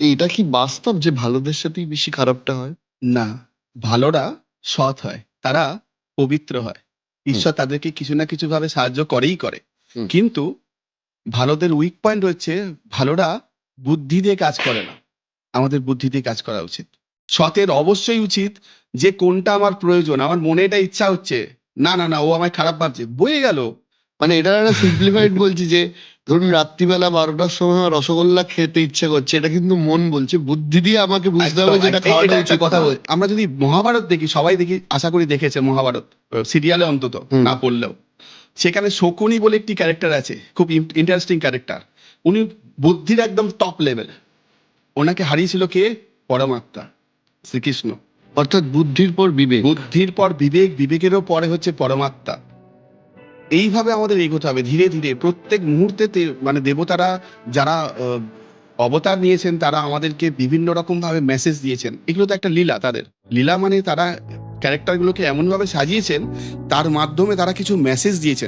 এটা কি বাস্তব যে ভালোদের সাথেই বেশি খারাপটা হয়? না ভালোরা সৎ হয় তারা পবিত্র হয়। ঈশ্বর তাদেরকে কিছু না কিছু ভাবে সাহায্য করেই করে। কিন্তু ভালোদের উইক পয়েন্ট হচ্ছে ভালোরা বুদ্ধি দিয়ে কাজ করে না। আমাদের বুদ্ধি দিয়ে কাজ করা উচিত। সতের অবশ্যই উচিত যে কোনটা আমার প্রয়োজন আমার মনে এটা ইচ্ছা হচ্ছে। না না না ও আমায় খারাপ ভাবছে। বয়ে গেল। মানে এটা একটা সিম্পলিফাইড বলছি যে ধরুন রাত্রিবেলা বারোটার সময় আমার রসগোল্লা খেতে ইচ্ছে করছে এটা কিন্তু মন বলছে বুদ্ধি দিয়ে আমাকে বুঝতে হবে যেটা খাওয়াটা উচিত। কথা। বল আমরা যদি মহাভারত দেখি সবাই দেখি আশা করি দেখেছে মহাভারত সিরিয়ালে অন্তত না পড়লেও। সেখানে শকুনি বলে একটি ক্যারেক্টার আছে খুব ইন্টারেস্টিং ক্যারেক্টার উনি বুদ্ধির একদম টপ লেভেল ওনাকে হারিয়েছিল কে? পরমাত্মা শ্রীকৃষ্ণ। অর্থাৎ বুদ্ধির পর বিবেক। বুদ্ধির পর বিবেক বিবেকেরও পরে হচ্ছে পরমাত্মা। এইভাবে আমাদের এগোতে হবে, ধীরে ধীরে। প্রত্যেক মুহূর্তে মানে দেবতারা যারা অবতার নিয়েছেন, তারা আমাদেরকে বিভিন্ন রকম ভাবে মেসেজ দিয়েছেন। এগুলো তো একটা লীলা তাদের। লীলা মানে তারা ক্যারেক্টারগুলোকে এমনভাবে সাজিয়েছেন, তার মাধ্যমে তারা কিছু মেসেজ দিয়েছেন।